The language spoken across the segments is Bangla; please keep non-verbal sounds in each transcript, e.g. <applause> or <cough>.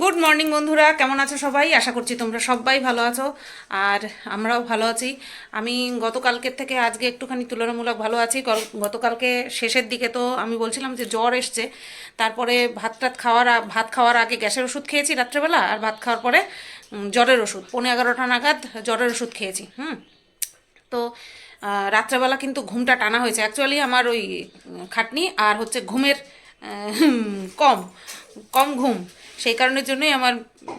গুড মর্নিং বন্ধুরা। কেমন আছো সবাই? আশা করছি তোমরা সবাই ভালো আছো। আর আমরাও ভালো আছি। আমি গতকালকের থেকে আজকে একটুখানি তুলনামূলক ভালো আছি। গতকালকে শেষের দিকে তো আমি বলছিলাম যে জ্বর এসছে। তারপরে ভাত টাত খাওয়ার ভাত খাওয়ার আগে গ্যাসের ওষুধ খেয়েছি রাত্রেবেলা, আর ভাত খাওয়ার পরে জ্বরের ওষুধ। পনেরো এগারোটা নাগাদ জ্বরের ওষুধ খেয়েছি, হুম। তো রাত্রেবেলা কিন্তু ঘুমটা টানা হয়েছে। অ্যাকচুয়ালি আমার ওই খাটনি আর হচ্ছে ঘুমের কম কম ঘুম। সেই কারণের জন্যই আমার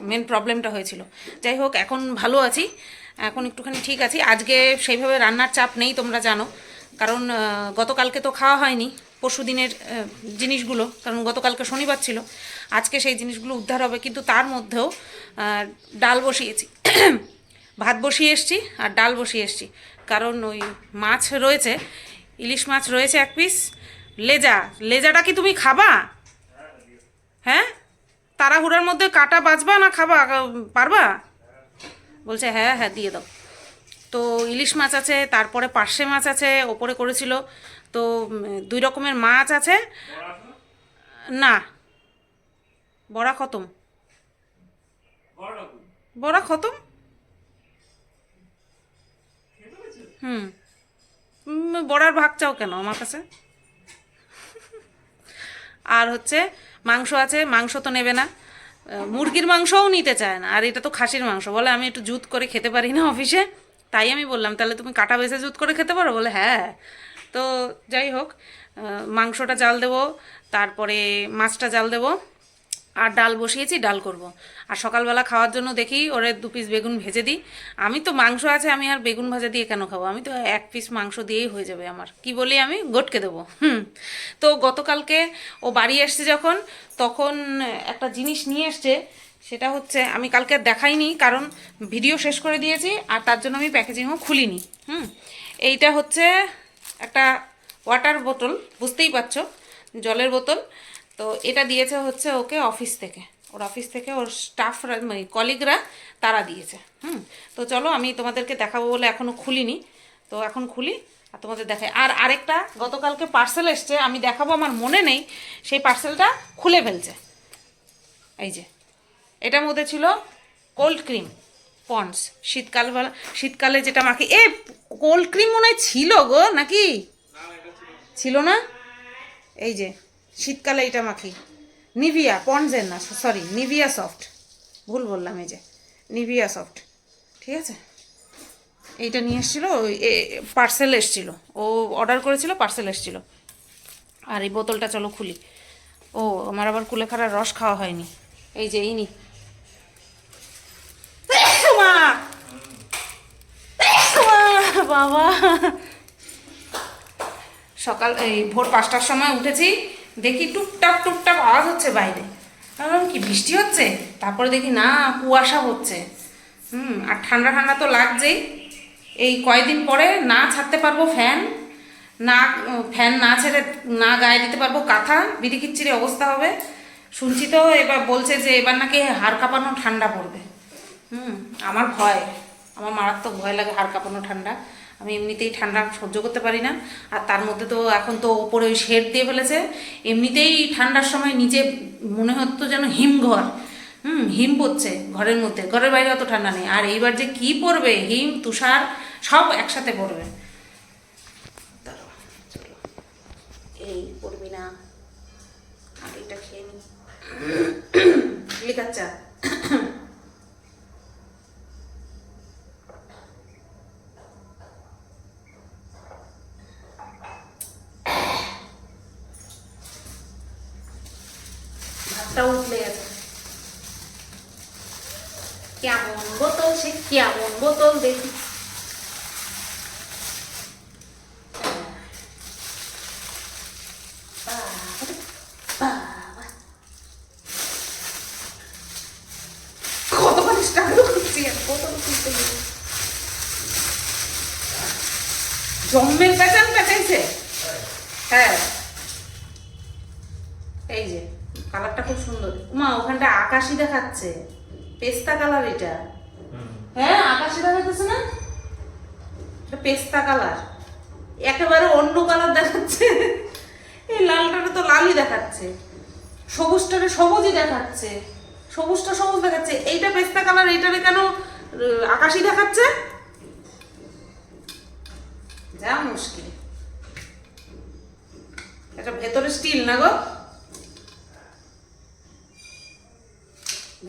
মেন প্রবলেমটা হয়েছিল। যাই হোক, এখন ভালো আছি। এখন একটুখানি ঠিক আছি। আজকে সেইভাবে রান্নার চাপ নেই, তোমরা জানো। কারণ গতকালকে তো খাওয়া হয়নি পরশু দিনের জিনিসগুলো। কারণ গতকালকে শনিবার ছিল। আজকে সেই জিনিসগুলো উদ্ধার হবে। কিন্তু তার মধ্যেও ডাল বসিয়েছি। <clears throat> ভাত বসিয়ে এসছি আর ডাল বসিয়ে এসছি। কারণ ওই মাছ রয়েছে, ইলিশ মাছ রয়েছে এক পিস লেজা, লেজাটা কি তুমি খাবা? হ্যাঁ? তাড়াহুড়ার মধ্যে কাটা বাজবা না খাবা? পারবা? বলছে হ্যাঁ হ্যাঁ দিয়ে দাও। তো ইলিশ মাছ আছে, তারপরে পার্শে মাছ আছে, ওপরে করেছিল। তো দুই রকমের মাছ আছে। না। বড়া খতম। বড়া খতম? হুম। বড়ার ভাগ চাও কেন আমার কাছে? আর হচ্ছে মাংস আছে, মাংস তো নেবে না। মুরগির মাংসও নিতে চায় না, আর এটা তো খাসির মাংস। বলে, আমি একটু জুত করে খেতে পারি না অফিসে। তাই আমি বললাম, তাহলে তুমি কাটা বেছে জুত করে খেতে পারো? বলে হ্যাঁ। তো যাই হোক মাংসটা জাল দেবো, তারপরে মাছটা জাল দেবো। আর ডাল বসিয়েছি, ডাল করব। আর সকালবেলা খাওয়ার জন্য দেখি ওরে দু পিস বেগুন ভেজে দিই। আমি তো মাংস আছে, আমি আর বেগুন ভাজা দিয়ে কেন খাব? আমি তো এক পিস মাংস দিয়েই হয়ে যাবে আমার। কি বলি আমি? গটকে দেবো। হুম। তো গতকালকে ও বাড়ি এসছে যখন, তখন একটা জিনিস নিয়ে এসছে, সেটা হচ্ছে আমি কালকে দেখাইনি, কারণ ভিডিও শেষ করে দিয়েছি, আর তার জন্য আমি প্যাকেজিংও খুলিনি। হুম। এইটা হচ্ছে একটা ওয়াটার বোতল বুঝতেই পারছ? জলের বোতল। তো এটা দিয়েছে হচ্ছে ওকে অফিস থেকে। ওর অফিস থেকে ওর স্টাফরা মানে কলিগরা তারা দিয়েছে, হুম। তো চলো আমি তোমাদেরকে দেখাবো বলে এখনও খুলিনি। তো এখন খুলি আর তোমাদের দেখাই। আর আরেকটা, গতকালকে পার্সেল এসছে, আমি দেখাবো, আমার মনে নেই, সেই পার্সেলটা খুলে ফেলছে। এই যে, এটার মধ্যে ছিল কোল্ড ক্রিম পন্ডস শীতকালবেলা শীতকালে যেটা মাখি, এ কোল্ড ক্রিম মনে ছিল গো, নাকি? ছিল না? এই যে শীতকালে এটা মাখি। নিভিয়া পন্ডসের না সরি নিভিয়া সফট। ভুল বললাম এই যে নিভিয়া সফট। ঠিক আছে? এইটা নিয়ে এসেছিল পার্সেল এসেছিল। ও অর্ডার করেছিল পার্সেল এসেছিল। আর এই বোতলটা চলো খুলি। ও আমার আবার কুলেখাড়ার রস খাওয়া হয়নি। এই যে মা! মা, বাবা! সকাল এই ভোর পাঁচটার সময় উঠেছি। দেখি টুকটাক টুকটাক আওয়াজ হচ্ছে বাইরে। ভাবলাম কি বৃষ্টি হচ্ছে? তারপরে দেখি, না, কুয়াশা হচ্ছে। হুম, আর ঠান্ডা ঠান্ডা তো লাগছেই। এই কয়দিন পরে না ছাড়তে পারব ফ্যান, না ফ্যান না ছেড়ে, না গায়ে দিতে পারব কাঁথা, বিড়ি খিচ্ছিরি অবস্থা হবে। শুনছি তো, এবার বলছে যে এবার নাকি হাড় কাঁপানো ঠান্ডা পড়বে। হুম, আমার ভয়, আমার মারাত্মক ভয় লাগে হাড় কাঁপানো ঠান্ডা। আমি এমনিতেই ঠান্ডা সহ্য করতে পারি না। আর তার মধ্যে তো এখন তো ওপরে ওই শেড দিয়ে ফেলেছে। এমনিতেই ঠান্ডার সময় নিচে মনে হতো যেন হিমঘর। হুম হিম পড়ছে ঘরের মধ্যে। ঘরের বাইরে অত ঠান্ডা নেই। আর এইবার যে কি পড়বে? হিম তুষার সব একসাথে পড়বে। এই পড়বি না। আগে এটা খেয়ে নি। <coughs> লিখাচ্ছা ভাতটা উঠলে গেছে কেমন বোতল সে? কেমন বোতল দেখি। বাবারে, বাবা। কতবার struggle করছি আর বোতল খুলতে গিয়ে। জম্মের পেঁচান পেঁচাইছে হ্যাঁ এই যে কালারটা খুব সুন্দর মা ওখানটা আকাশি দেখাচ্ছে। পেস্তা কালার এটা। হ্যাঁ আকাশি দেখাচ্ছে না? এটা পেস্তা কালার। একেবারে অন্য কালার দেখাচ্ছে। এই লালটারে তো লালই দেখাচ্ছে। সবুজটারে সবুজই দেখাচ্ছে। সবুজটা সবুজ দেখাচ্ছে। এইটা পেস্তা কালার এইটারে কেন আকাশি দেখাচ্ছে? যা মুশকিল। এটা ভেতরে স্টিল না গো?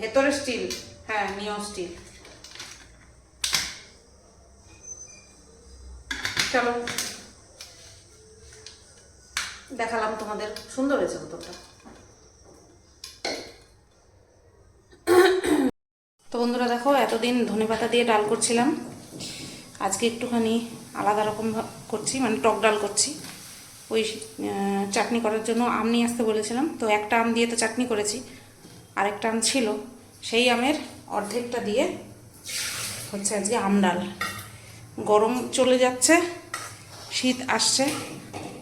ভেতরে স্টিল হ্যাঁ নিও স্টিল চলো। দেখালাম তোমাদের, সুন্দর হয়েছে বোতলটা। তো বন্ধুরা দেখো, এতদিন ধনেপাতা দিয়ে ডাল করছিলাম। আজকে একটুখানি আলাদা রকম করছি মানে টক ডাল করছি। ওই চাটনি করার জন্য আম নিয়ে আসতে বলেছিলাম। তো একটা আম দিয়ে তো চাটনি করেছি। আরেকটা আম ছিল সেই আমের অর্ধেকটা দিয়ে হচ্ছে আজকে আম ডাল। গরম চলে যাচ্ছে শীত আসছে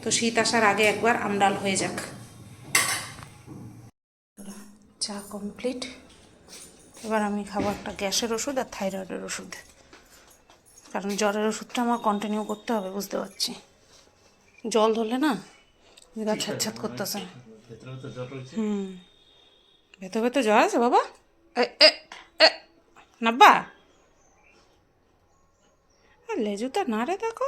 তো শীত আসার আগে একবার আম ডাল হয়ে যাক। চা কমপ্লিট। এবার আমি খাব একটা গ্যাসের ওষুধ আর থাইরয়েডের ওষুধ। কারণ জ্বরের ওষুধটা আমার কন্টিনিউ করতে হবে বুঝতে পারছি। জল ধরলে না গা ছাত করতেছে। ভেতরেও তো হুম। ভেতর ভেতর জ্বর আছে বাবা? নাব্বা। লেজুটা না রে দেখো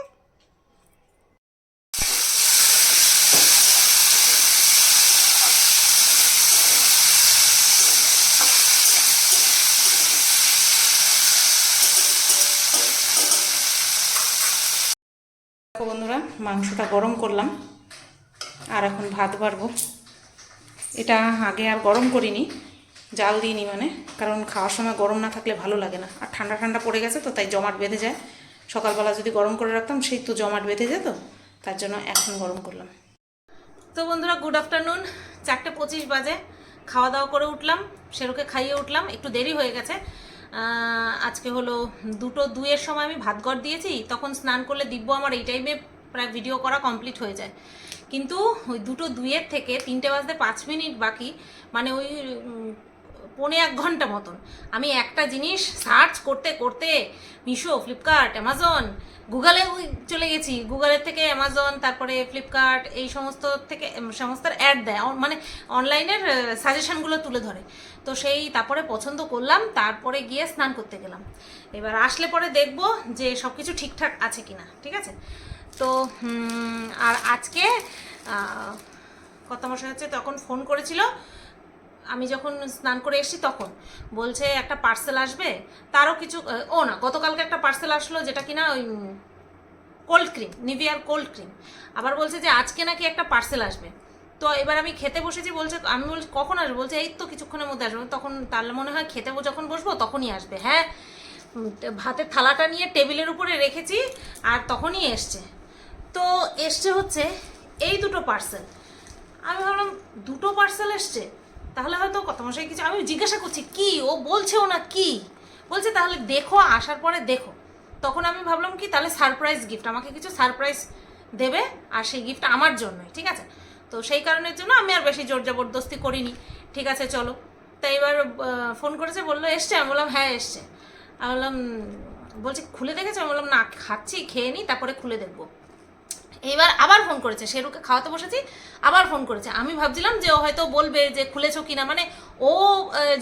বন্ধুরা, মাংসটা গরম করলাম, আর এখন ভাত বাড়বো। এটা আগে আর গরম করিনি, জাল দিইনি মানে কারণ খাওয়ার সময় গরম না থাকলে ভালো লাগে না। আর ঠান্ডা ঠান্ডা পড়ে গেছে তো, তাই জমাট বেঁধে যায়। সকালবেলা যদি গরম করে রাখতাম, সেই তো জমাট বেঁধে যেত, তার জন্য এখন গরম করলাম। তো বন্ধুরা গুড আফটারনুন চারটে পঁচিশ বাজে, খাওয়া দাওয়া করে উঠলাম সেরোকে খাইয়ে উঠলাম, একটু দেরি হয়ে গেছে। আজকে হলো দুটো দুইয়ের সময় আমি ভাত ঘর দিয়েছি, তখন স্নান করলে দিব্য আমার এই টাইমে প্রায় ভিডিও করা কমপ্লিট হয়ে যায়। কিন্তু ওই দুটো দুইয়ের থেকে তিনটে বাজতে পাঁচ মিনিট বাকি মানে ওই পৌনে এক ঘণ্টা মতন। আমি একটা জিনিস সার্চ করতে করতে মিশো ফ্লিপকার্ট অ্যামাজন গুগলে চলে গেছি। গুগলের থেকে অ্যামাজন তারপরে ফ্লিপকার্ট এই সমস্ত থেকে উম, সমস্ত অ্যাড দেয়। মানে অনলাইনের সাজেশনগুলো তুলে ধরে। তো সেই তারপরে পছন্দ করলাম তারপরে গিয়ে স্নান করতে গেলাম। এবার আসলে পরে দেখব যে সব কিছু ঠিকঠাক আছে কিনা ঠিক আছে? তো আর আজকে কথা মশাই হচ্ছে তখন ফোন করেছিল। আমি যখন স্নান করে এসেছি তখন বলছে একটা পার্সেল আসবে। তারও কিছু ও না, গতকালকে একটা পার্সেল আসলো যেটা কিনা ওই কোল্ড ক্রিম, নিভিয়ার কোল্ড ক্রিম। আবার বলছে যে আজকে নাকি একটা পার্সেল আসবে। তো এবার আমি খেতে বসেছি, বলছে, আমি বলছি, কখন আসবে? বলছে, এই তো কিছুক্ষণের মধ্যে আসবে। তখন তাহলে মনে হয় খেতে যখন বসবো তখনই আসবে। হ্যাঁ ভাতের থালাটা নিয়ে টেবিলের উপরে রেখেছি, আর তখনই এসছে। তো এসছে হচ্ছে এই দুটো পার্সেল আমি ভাবলাম, দুটো পার্সেল এসছে? তাহলে হয়তো কত মশাই কিছু আমি জিজ্ঞাসা করছি, কি? ও বলছেও না কি? বলছে, তাহলে দেখো, আসার পরে দেখো। তখন আমি ভাবলাম কি, তাহলে সারপ্রাইজ গিফট আমাকে কিছু সারপ্রাইজ দেবে, আর সেই গিফট আমার জন্যই, ঠিক আছে? তো সেই কারণের জন্য আমি আর বেশি জোর জবরদস্তি করিনি। ঠিক আছে, চলো। তাই এবার ফোন করেছে, বলল, এসছে? আমি বললাম হ্যাঁ এসছে। আমি বললাম, বলছি, খুলে দেখেছে? আমি বললাম, না, খাচ্ছি, খেয়ে নিই তারপরে খুলে দেখব। এবার আবার ফোন করেছে। শেরুকে খাওয়াতে বসেছি, আবার ফোন করেছে। আমি ভাবছিলাম যে ও হয়তো বলবে যে খুলেছো কিনা। মানে ও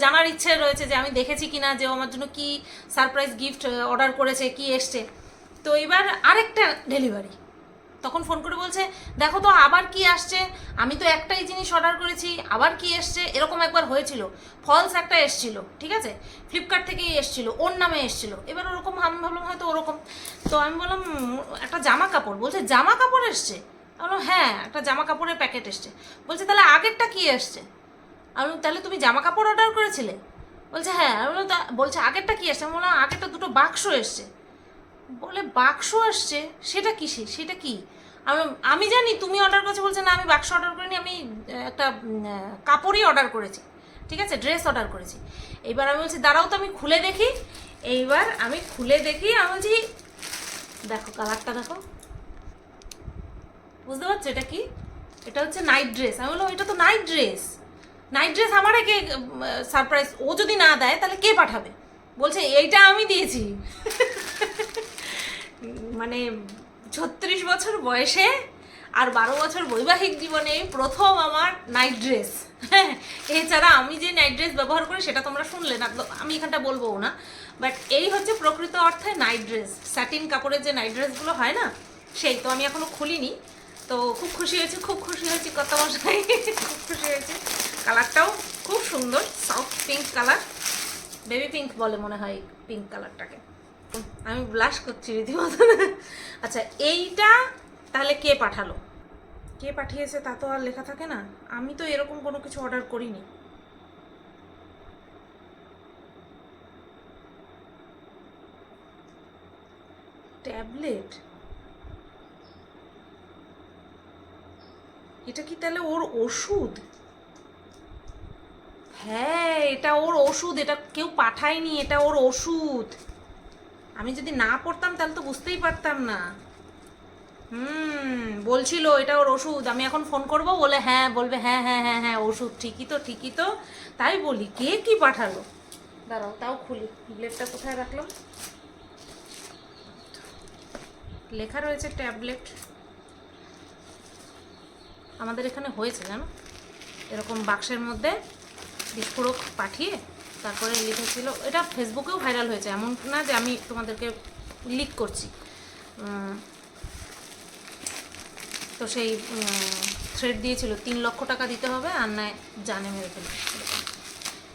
জানার ইচ্ছে রয়েছে যে আমি দেখেছি কিনা যে ও আমার জন্য কি সারপ্রাইজ গিফট অর্ডার করেছে, কি এসছে। তো এবার আরেকটা ডেলিভারি তখন ফোন করে বলছে, দেখো তো আবার কি আসছে? আমি তো একটাই জিনিস অর্ডার করেছি, আবার কি এসছে? এরকম একবার হয়েছিল। ফলস একটা এসছিল, ঠিক আছে? ফ্লিপকার্ট থেকেই এসছিল, ওর নামে এসছিল। এবার ওরকম আমি ভাবলাম হয়তো ওরকম। তো আমি বললাম, একটা জামা কাপড়। বলছে, জামা কাপড় এসছে? বললাম হ্যাঁ একটা জামা কাপড়ের প্যাকেট এসছে। বলছে, তাহলে আগেরটা কি এসছে? আমি তাহলে তুমি জামা কাপড় অর্ডার করেছিলে? বলছে হ্যাঁ। আমি বলছে, আগেরটা কি এসছে? আমি বললাম, আগেরটা দুটো বাক্স এসছে। বলে বাক্স আসছে, সেটা কিসে সেটা কি? আমি- আমি জানি তুমি অর্ডার করেছ বলছে, না, আমি বাক্স অর্ডার করিনি, আমি একটা কাপড়ই অর্ডার করেছি। ঠিক আছে? ড্রেস অর্ডার করেছি। এইবার আমি বলছি, দাঁড়াও তো, আমি খুলে দেখি। এইবার আমি খুলে দেখি, আমি বলছি, দেখো কালারটা দেখো। বুঝতে পারছ এটা কি? এটা হচ্ছে নাইট ড্রেস আমি বললাম, এটা তো নাইট ড্রেস নাইট ড্রেস আমার কে সারপ্রাইজ ও যদি না দেয়, তাহলে কে পাঠাবে? বলছে, এইটা আমি দিয়েছি। মানে ছত্রিশ বছর বয়সে আর বারো বছর বৈবাহিক জীবনে প্রথম আমার নাইট ড্রেস হ্যাঁ এছাড়া আমি যে নাইট ড্রেস ব্যবহার করি সেটা তোমরা শুনলে না আমি এখানটা বলব না। বাট এই হচ্ছে প্রকৃত অর্থে নাইট ড্রেস স্যাটিন কাপড়ের যে নাইট ড্রেসগুলো হয় না, সেই তো আমি এখনও খুলিনি। তো খুব খুশি হয়েছি, খুব খুশি হয়েছি কত মশাই <laughs> খুব খুশি হয়েছি। কালারটাও খুব সুন্দর soft pink colour baby pink বলে মনে হয় পিঙ্ক কালারটাকে আমি ব্লাশ করছি রীতিমতো। আচ্ছা এইটা তাহলে কে পাঠালো? কে পাঠিয়েছে তা তো আর লেখা থাকে না। আমি তো এরকম কোনো কিছু অর্ডার করিনি। ট্যাবলেট এটা কি তাহলে ওর ওষুধ? হ্যাঁ এটা ওর ওষুধ, এটা কেউ পাঠায়নি, এটা ওর ওষুধ। আমি যদি না পড়তাম তাহলে তো বুঝতেই পারতাম না। হুম, বলছিল এটা ওর ওষুধ, আমি এখন ফোন করব, বলে হ্যাঁ বলবে হ্যাঁ হ্যাঁ হ্যাঁ হ্যাঁ ওষুধ, ঠিকই তো ঠিকই তো। তাই বলি, কে কি পাঠালো? দাঁড়াও, তাও খুলি। ব্লেডটা কোথায় রাখলাম? লেখা রয়েছে ট্যাবলেট আমাদের এখানে হয়েছে, জানো? এরকম বাক্সের মধ্যে বিস্ফোরক পাঠিয়ে তারপরে লিখেছিল এটা ফেসবুকেও ভাইরাল হয়েছে, এমন না যে আমি তোমাদেরকে লিক করছি। তো সেই থ্রেড দিয়েছিল, তিন লক্ষ টাকা দিতে হবে, আর নয় জানে মেরে ফেলবে।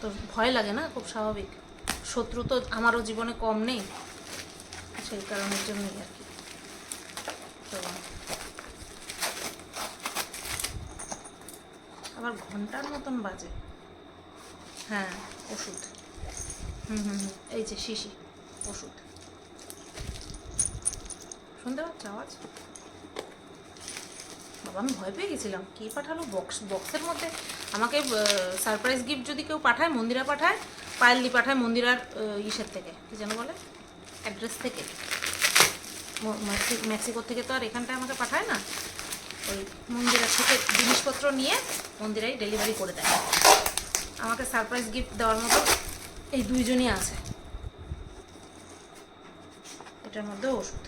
তো ভয় লাগে না, খুব স্বাভাবিক। শত্রু তো আমারও জীবনে কম নেই, সেই কারণের জন্যই আর কি। তো আবার ঘণ্টার মতন বাজে। হ্যাঁ ওষুধ। হুম হুম হুম, এই যে শিশি, ওষুধ। শুনতে পাচ্ছ আওয়াজ? বাবা, আমি ভয় পেয়ে গেছিলাম। কে পাঠালো? বক্স বক্সের মধ্যে আমাকে সারপ্রাইজ গিফট যদি কেউ পাঠায়, মন্দিরা পাঠায়, পায়েলদি পাঠায় মন্দিরার ইসের থেকে। কি যেন বলে? অ্যাড্রেস থেকে। ম- মেক্সি- মেক্সিকো থেকে তো আর এখানটায় আমাকে পাঠায় না। ওই মন্দিরা থেকে জিনিসপত্র নিয়ে মন্দিরাই ডেলিভারি করে দেয়। আমাকে সারপ্রাইজ গিফট দেওয়ার মতো এই দুইজনই আছে। এটার মধ্যে ওষুধ।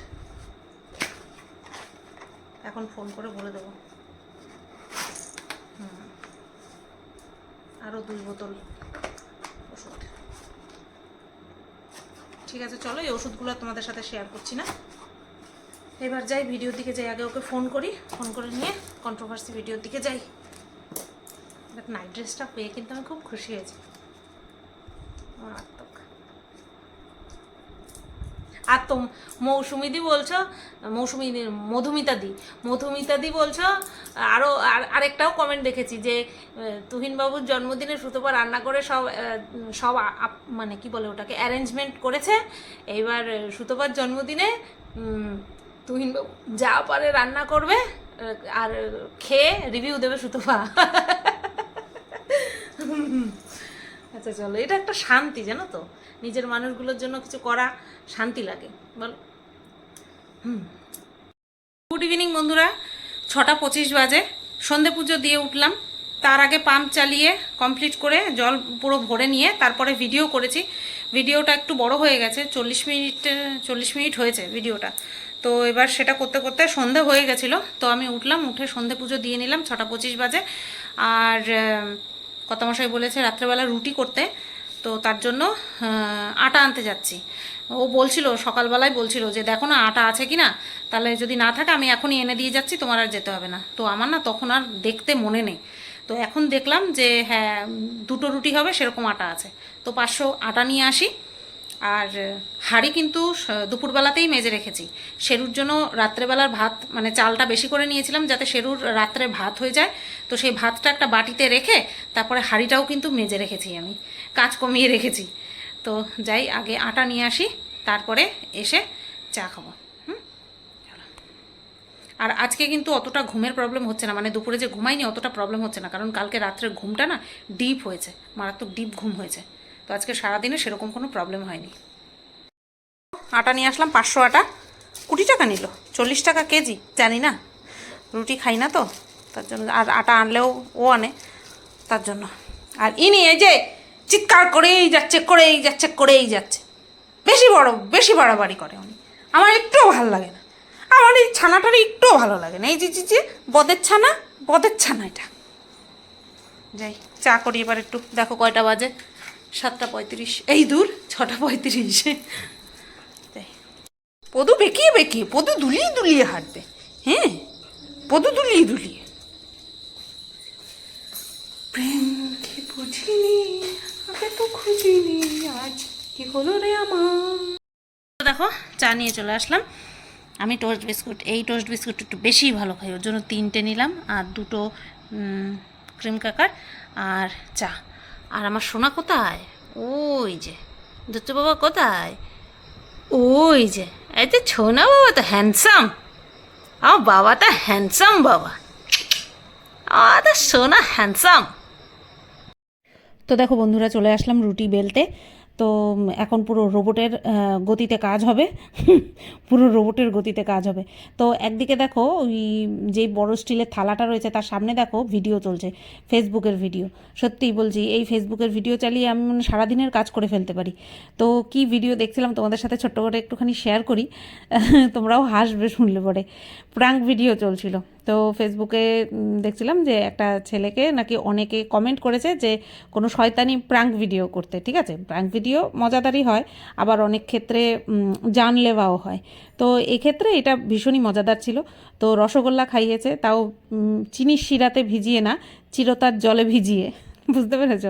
এখন ফোন করে বলে দেবো। আরও দুই বোতল ওষুধ। ঠিক আছে, চলো এই ওষুধগুলো তোমাদের সাথে শেয়ার করছি না। এবার যাই ভিডিওর দিকে যাই। আগে ওকে ফোন করি। ফোন করে নিয়ে কন্ট্রোভার্সি ভিডিওর দিকে যাই। নাইট ড্রেসটা পেয়ে কিন্তু আমি খুব খুশি হয়েছি। আর তো মৌসুমিদি বলছো মৌসুমি মধুমিতা দি মধুমিতা দি বলছো আরও আর আরেকটাও কমেন্ট দেখেছি যে তুহিনবাবুর জন্মদিনে সুতপা রান্না করে সব সব মানে কি বলে ওটাকে অ্যারেঞ্জমেন্ট করেছে। এইবার সুতপার জন্মদিনে তুহিনবাবু যা পারে রান্না করবে আর, খেয়ে রিভিউ দেবে সুতপা। <laughs> আচ্ছা চলো, এটা একটা শান্তি, জানো তো? নিজের মানুষগুলোর জন্য কিছু করা শান্তি লাগে, বলো। হুম। গুড ইভিনিং বন্ধুরা। ছটা পঁচিশ বাজে। সন্ধে পুজো দিয়ে উঠলাম। তার আগে পাম্প চালিয়ে কমপ্লিট করে জল পুরো ভরে নিয়ে তারপরে ভিডিও করেছি। ভিডিওটা একটু বড় হয়ে গেছে, চল্লিশ মিনিট চল্লিশ মিনিট হয়েছে ভিডিওটা তো এবার সেটা করতে করতে সন্ধে হয়ে গেছিল। তো আমি উঠলাম, উঠে সন্ধে পুজো দিয়ে নিলাম, ছটা পঁচিশ বাজে। আর আহ, কর্তামশাই বলেছে রাত্রেবেলা রুটি করতে। তো তার জন্য আটা আনতে যাচ্ছি। ও বলছিল সকালবেলায় বলছিল যে দেখো না আটা আছে কি না তাহলে যদি না থাকে আমি এখনই এনে দিয়ে যাচ্ছি তোমার আর যেতে হবে না। তো আমার না তখন আর দেখতে মনে নেই। তো এখন দেখলাম যে হ্যাঁ দুটো রুটি হবে সেরকম আটা আছে। তো পাঁচশো আটা নিয়ে আসি। আর হাঁড়ি কিন্তু দুপুরবেলাতেই মেজে রেখেছি। শেরুর জন্য রাত্রেবেলার ভাত মানে চালটা বেশি করে নিয়েছিলাম যাতে শেরুর রাত্রে ভাত হয়ে যায়। তো সেই ভাতটা একটা বাটিতে রেখে তারপরে হাঁড়িটাও কিন্তু মেজে রেখেছি আমি। কাজ কমিয়ে রেখেছি। তো যাই, আগে আটা নিয়ে আসি, তারপরে এসে চা খাব। আর আজকে কিন্তু অতটা ঘুমের প্রবলেম হচ্ছে না মানে দুপুরে যে ঘুমাইনি অতটা প্রবলেম হচ্ছে না, কারণ কালকে রাত্রের ঘুমটা না ডিপ হয়েছে, মারাত্মক ডিপ ঘুম হয়েছে। তো আজকে সারাদিনে সেরকম কোনো প্রবলেম হয়নি। আটা নিয়ে আসলাম পাঁচশো আটা। কুড়ি টাকা নিল, চল্লিশ টাকা কেজি, জানি না। রুটি খাই না তো, তার জন্য আর আটা আনলেও ও আনে, তার জন্য। আর ইনি এই যে চিৎকার করেই যাচ্ছে করেই যাচ্ছে করেই যাচ্ছে। বেশি বড়, বেশি বাড়াবাড়ি করে উনি। আমার একটুও ভালো লাগে না। আমার এই ছানাটার একটুও ভালো লাগে না। এই যে যে, বদের ছানা বদের ছানা এটা। যাই, চা করি এবার একটু। দেখো কয়টা বাজে। সাতটা পঁয়ত্রিশ, এই দূর, ছটা পঁয়ত্রিশ। পদু বেঁকিয়ে বেঁকিয়ে, পদু দুলিয়ে দুলিয়ে হাঁটবে। হ্যাঁ পদু দুলিয়ে দুলিয়ে। প্রেমকে বুঝিনি, আগে তো খুঁজিনি, আজ কি হলো রে আমার? দেখো, চা নিয়ে চলে আসলাম। আমি টোস্ট বিস্কুট, এই টোস্ট বিস্কুট একটু বেশি ভালো খাই, ওর জন্য তিনটে নিলাম, আর দুটো ক্রিম কাকার আর চা। আর আমার সোনা কোথায়? ওই যে, দত্ত বাবা কোথায়? ওই যে, এই তো ছোনা বাবা তো হ্যান্ডসাম আমার বাবা তো হ্যান্ডসাম বাবা। সোনা হ্যান্ডসাম তো দেখো বন্ধুরা, চলে আসলাম রুটি বেলতে। তো এখন পুরো রোবটের গতিতে কাজ হবে। পুরো রোবটের গতিতে কাজ হবে। তো একদিকে দেখো, ওই যেই বড় স্টিলের থালাটা রয়েছে, তার সামনে দেখো ভিডিও চলছে, ফেসবুকের ভিডিও। সত্যিই বলছি, এই ফেসবুকের ভিডিও চালিয়ে আমি মানে সারাদিনের কাজ করে ফেলতে পারি। তো কি ভিডিও দেখছিলাম, তোমাদের সাথে ছোট্ট করে একটুখানি শেয়ার করি। <laughs> তোমরাও হাসবে শুনলে পরে। প্রাঙ্ক ভিডিও চলছিল। তো ফেসবুকে দেখছিলাম যে একটা ছেলেকে নাকি অনেকে কমেন্ট করেছে যে কোনো শয়তানি প্রাঙ্ক ভিডিও করতে, ঠিক আছে? প্রাঙ্ক ভিডিও মজাদারই হয়, আবার অনেক ক্ষেত্রে জানলেওয়াও হয়। তো এক্ষেত্রে এটা ভীষণই মজাদার ছিল। তো রসগোল্লা খাইয়েছে, তাও চিনির শিরাতে ভিজিয়ে না, চিরতার জলে ভিজিয়ে। বুঝতে পেরেছ?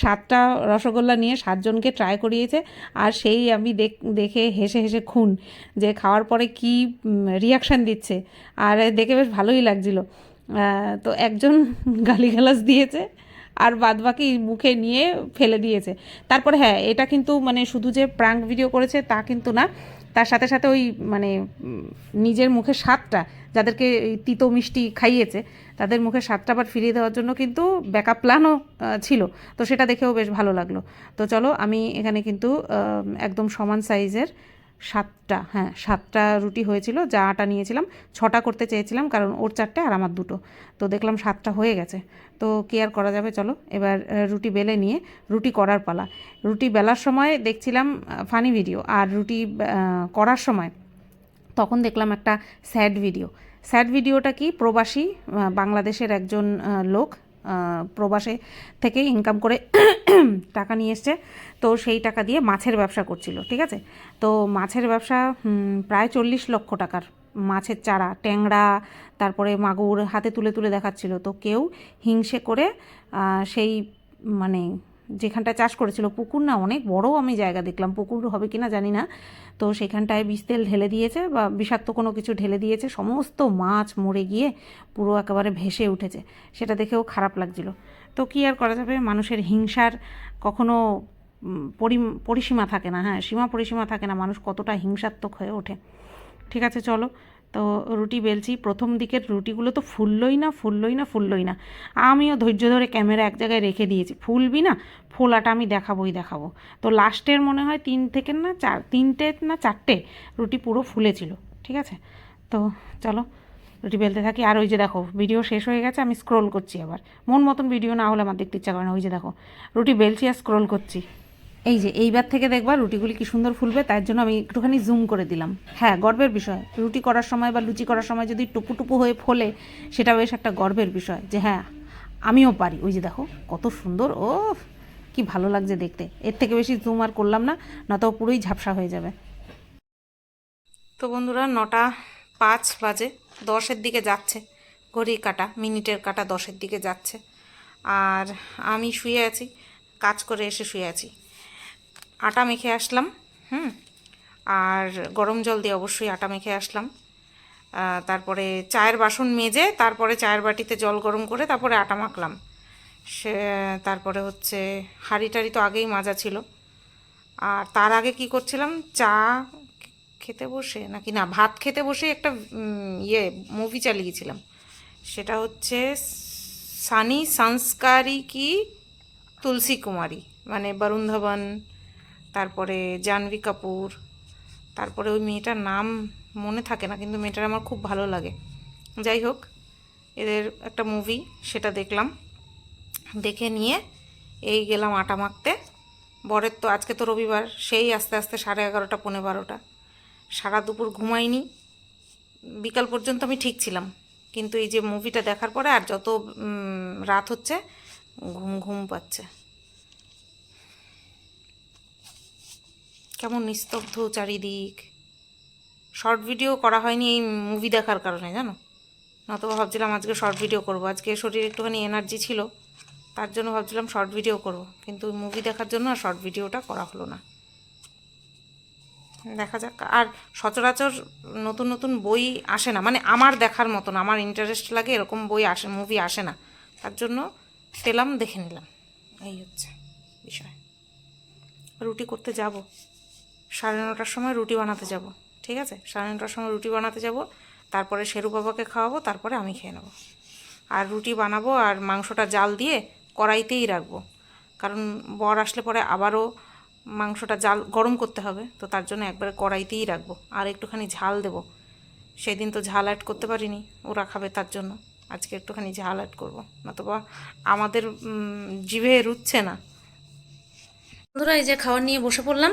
সাতটা রসগোল্লা নিয়ে সাতজনকে ট্রাই করিয়েছে, আর সেই আমি দেখ হেসে হেসে খুন, যে খাওয়ার পরে কি রিয়াকশান দিচ্ছে। আর দেখে বেশ ভালোই লাগছিল। তো একজন <laughs> গালিগালাজ দিয়েছে, আর বাদবাকি মুখে নিয়ে ফেলে দিয়েছে। তারপরে হ্যাঁ এটা কিন্তু মানে শুধু যে প্রাঙ্ক ভিডিও করেছে তা কিন্তু না। তার সাথে সাথে ওই মানে নিজের মুখের স্বাদটা, যাদেরকে তিতো মিষ্টি খাইয়েছে, তাদের মুখে স্বাদটা আবার ফিরিয়ে দেওয়ার জন্য কিন্তু ব্যাকআপ প্ল্যানও ছিল। তো সেটা দেখেও বেশ ভালো লাগল। তো চলো, আমি এখানে কিন্তু একদম সমান সাইজের সাতটা হ্যাঁ সাতটা রুটি হয়েছিল, যা আটা নিয়েছিলাম, ছটা করতে চেয়েছিলাম, কারণ ওর চারটে আর আমার দুটো। তো দেখলাম সাতটা হয়ে গেছে। তো কি আর করা যাবে, চলো, এবার রুটি বেলে নিয়ে, রুটি করার পালা। রুটি বেলার সময় দেখছিলাম ফানি ভিডিও আর রুটি করার সময় তখন দেখলাম একটা স্যাড ভিডিও স্যাড ভিডিওটা কি, প্রবাসী বাংলাদেশের একজন লোক প্রবাসে থেকে ইনকাম করে টাকা নিয়ে এসছে। তো সেই টাকা দিয়ে মাছের ব্যবসা করছিল, ঠিক আছে? তো মাছের ব্যবসা প্রায় চল্লিশ লক্ষ টাকার মাছের চারা, ট্যাংরা, তারপরে মাগুর হাতে তুলে তুলে দেখাচ্ছিল। তো কেউ হিংসে করে সেই মানে যেখানটা চাষ করেছিল, পুকুর না, অনেক বড় আমি জায়গা দেখলাম। পুকুর হবে কিনা জানি না। তো সেখানটায় বিষ তেল ঢেলে দিয়েছে বা বিষাক্ত কোনো কিছু ঢেলে দিয়েছে। সমস্ত মাছ মরে গিয়ে পুরো একেবারে ভেসে উঠেছে। সেটা দেখেও খারাপ লাগছিল। তো কী আর করা যাবে? মানুষের হিংসার কখনো পরি, পরিসীমা থাকে না। হ্যাঁ সীমা পরিসীমা থাকে না। মানুষ কতটা হিংসাত্মক হয়ে ওঠে। ঠিক আছে, চলো। তো রুটি বেলছি। প্রথম দিকের রুটিগুলো তো ফুললই না ফুললই না ফুললই না। আমিও ধৈর্য ধরে ক্যামেরা এক জায়গায় রেখে দিয়েছি। ফুলবি না? ফোলাটা আমি দেখাবোই দেখাবো। তো লাস্টের মনে হয় তিন থেকে না চার, তিনটে না চারটে রুটি পুরো ফুলেছিল। ঠিক আছে? তো চলো রুটি বেলতে থাকি। আর ওই যে দেখো, ভিডিও শেষ হয়ে গেছে, আমি স্ক্রোল করছি আবার। মন মতন ভিডিও না হলে আমার দেখতে ইচ্ছা করে না। ওই যে দেখো, রুটি বেলছি আর স্ক্রোল করছি। এই যে, এইবার থেকে দেখবা রুটিগুলি কি সুন্দর ফুলবে, তার জন্য আমি একটুখানি জুম করে দিলাম। হ্যাঁ গর্বের বিষয়। রুটি করার সময় বা লুচি করার সময় যদি টুপু টুপু হয়ে ফোলে, সেটা বেশ একটা গর্বের বিষয় যে হ্যাঁ আমিও পারি। ওই যে দেখো, কত সুন্দর ও কি ভালো লাগছে দেখতে। এর থেকে বেশি জুম আর করলাম না, নয়তো পুরোই ঝাপসা হয়ে যাবে। তো বন্ধুরা, নটা পাঁচ বাজে, দশের দিকে যাচ্ছে। ঘড়ির কাটা, মিনিটের কাটা দশের দিকে যাচ্ছে। আর আমি শুয়ে আছি, কাজ করে এসে শুয়ে আছি। আটা মেখে আসলাম, হুম? আর গরম জল দিয়ে অবশ্যই আটা মেখে আসলাম। তারপরে চায়ের বাসন মেজে, তারপরে চায়ের বাটিতে জল গরম করে তারপরে আটা মাখলাম। সে, তারপরে হচ্ছে হাঁড়ি টাড়ি তো আগেই মাজা ছিল। আর তার আগে কি করছিলাম? চা খেতে বসে, নাকি না, ভাত খেতে বসে একটা ইয়ে মুভি চালিয়েছিলাম। সেটা হচ্ছে সানি সংস্কারী কি তুলসী কুমারী মানে বরুণ ধবন তারপরে জাহ্নবী কাপুর, তারপরে ওই মেয়েটার নাম মনে থাকে না, কিন্তু মেয়েটার আমার খুব ভালো লাগে। যাই হোক, এদের একটা মুভি সেটা দেখলাম। দেখে নিয়ে এই গেলাম আটা মাখতে। বরের তো আজকে তো রবিবার, সেই আস্তে আস্তে সাড়ে এগারোটা, পৌনে বারোটা। সারা দুপুর ঘুমাইনি। বিকাল পর্যন্ত আমি ঠিক ছিলাম। কিন্তু এই যে মুভিটা দেখার পরে আর যত রাত হচ্ছে, ঘুম ঘুম পাচ্ছে। কেমন নিস্তব্ধ চারিদিক। শর্ট ভিডিও করা হয়নি এই মুভি দেখার কারণে, জানো? নতুবা ভাবছিলাম আজকে শর্ট ভিডিও করব। আজকে শরীরে একটুখানি এনার্জি ছিল, তার জন্য ভাবছিলাম শর্ট ভিডিও করব। কিন্তু মুভি দেখার জন্য আর শর্ট ভিডিওটা করা হলো না। দেখা যাক। আর সচরাচর নতুন নতুন বই আসে না। মানে আমার দেখার মতন, আমার ইন্টারেস্ট লাগে এরকম বই আসে মুভি আসে না। তার জন্য পেলাম, দেখে নিলাম। এই হচ্ছে বিষয়। রুটি করতে যাব। সাড়ে নটার সময় রুটি বানাতে যাব, ঠিক আছে? সাড়ে নটার সময় রুটি বানাতে যাব, তারপরে শেরু বাবাকে খাওয়াবো, তারপরে আমি খেয়ে নেব। আর রুটি বানাবো আর মাংসটা জাল দিয়ে কড়াইতেই রাখব। কারণ বর আসলে পরে আবারও মাংসটা জাল গরম করতে হবে, তো তার জন্য একবারে কড়াইতেই রাখব। আর একটুখানি ঝাল দেবো। সেদিন তো ঝাল অ্যাড করতে পারিনি, ওরা খাবে তার জন্য। আজকে একটুখানি ঝাল অ্যাড করব। নতুবা আমাদের জিভে রুচ্ছে না। বন্ধুরা, এই যে খাবার নিয়ে বসে পড়লাম।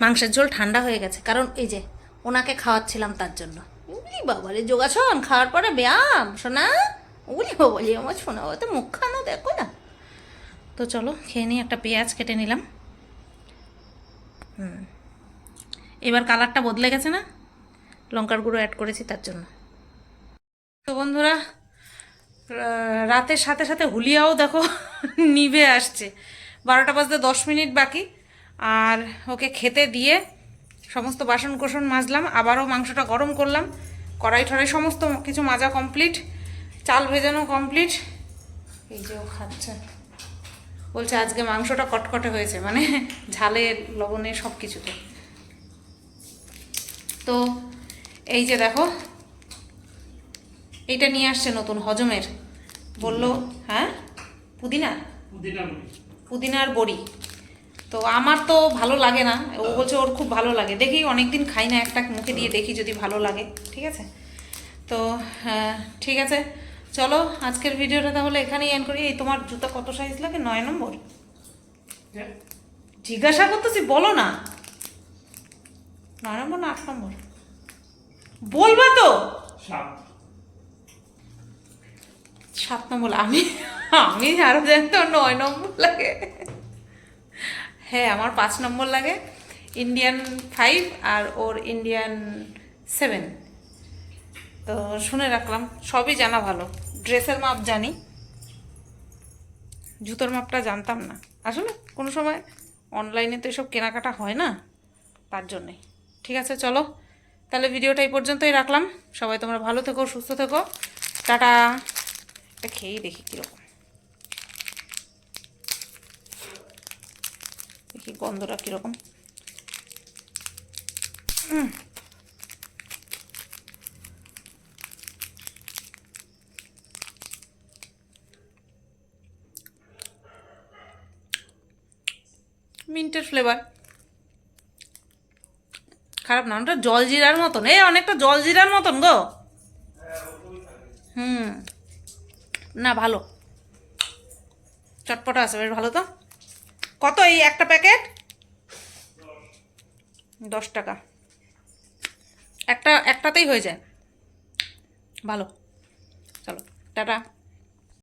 মাংসের ঝোল ঠান্ডা হয়ে গেছে। কারণ এই যে ওনাকে খাওয়াচ্ছিলাম তার জন্য। উলি বাবারে, যোগাসন, খাওয়ার পরে ব্যায়াম শোনা উলি বাবালি আমার শোনা তো মুখ খানো দেখো না। তো চলো, খেয়ে নিয়ে একটা পেঁয়াজ কেটে নিলাম। হুম। এবার কালারটা বদলে গেছে না? লঙ্কার গুঁড়ো অ্যাড করেছি তার জন্য। তো বন্ধুরা রাতের সাথে সাথে হুলিয়াও দেখো, নিভে আসছে। বারোটা বাজতে দশ মিনিট বাকি। আর ওকে খেতে দিয়ে সমস্ত বাসন কোসন মাজলাম আবারও মাংসটা গরম করলাম। কড়াই ঠড়াই সমস্ত কিছু মাজা কমপ্লিট চাল ভেজানো কমপ্লিট। এই যে ও খাচ্ছে। বলছে আজকে মাংসটা কটকটে হয়েছে মানে ঝালে লবণে সব কিছুতে তো এই যে দেখো এইটা নিয়ে আসছে নতুন হজমের। বলল হ্যাঁ? পুদিনা? পুদিনার বড়ি। তো আমার তো ভালো লাগে না। ও বলছে ওর খুব ভালো লাগে। দেখি অনেকদিন খাই না একটা মুখে দিয়ে দেখি যদি ভালো লাগে ঠিক আছে? তো হ্যাঁ, ঠিক আছে। চলো আজকের ভিডিওটা তাহলে এখানেই এন্ড করি। এই তোমার জুতা কত সাইজ লাগে? নয় নম্বর। জিজ্ঞাসা করতেছি বলো না। নয় নম্বর না আট নম্বর? বলবা তো। সাত। নম্বর। আমি আমি আরও জানতো নয় নম্বর লাগে। হ্যাঁ আমার পাঁচ নম্বর লাগে। ইন্ডিয়ান ফাইভ আর ওর ইন্ডিয়ান সেভেন তো শুনে রাখলাম, সবই জানা ভালো। ড্রেসের মাপ জানি। জুতোর মাপটা জানতাম না। আসলে কোনো সময় অনলাইনে তো এসব কেনাকাটা হয় না, তার জন্যে। ঠিক আছে, চলো। তাহলে ভিডিওটা এই পর্যন্তই রাখলাম। সবাই তোমরা ভালো থেকো, সুস্থ থেকো। টাটা। এটা খেয়েই দেখি কীরকম দেখি গন্ধটা কীরকম? মিন্টের ফ্লেভার খারাপ না, অনেকটা জল জিরার মতন। এ অনেকটা জল জিরার মতন গো। হুম। না, ভালো। চটপটা আছে, বেশ ভালো তো। কত এই একটা প্যাকেট? দশ টাকা। একটা একটাতেই হয়ে যায়। ভালো। চলো টাটা।